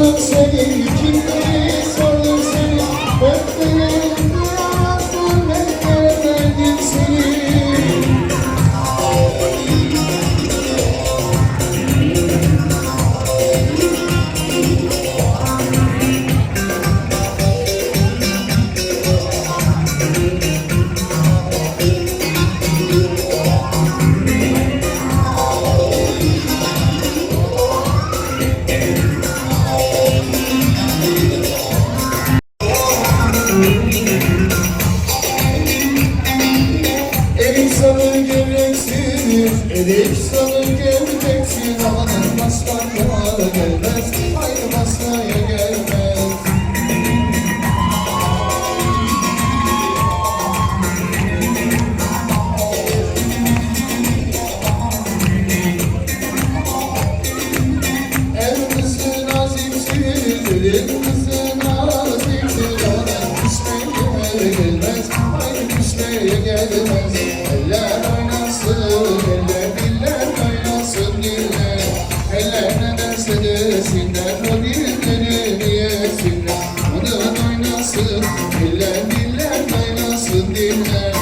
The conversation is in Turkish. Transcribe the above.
sordum seni kimleri Erik salı gevreksiniz, erik salı gevreksin Amanın masaya gelmez, hayır masaya gelmez gelmez Eller oynasın, eller diller oynasın diller Eller ne derse desinler, o dilleri diyesinler Anan oynasın, eller diller oynasın diller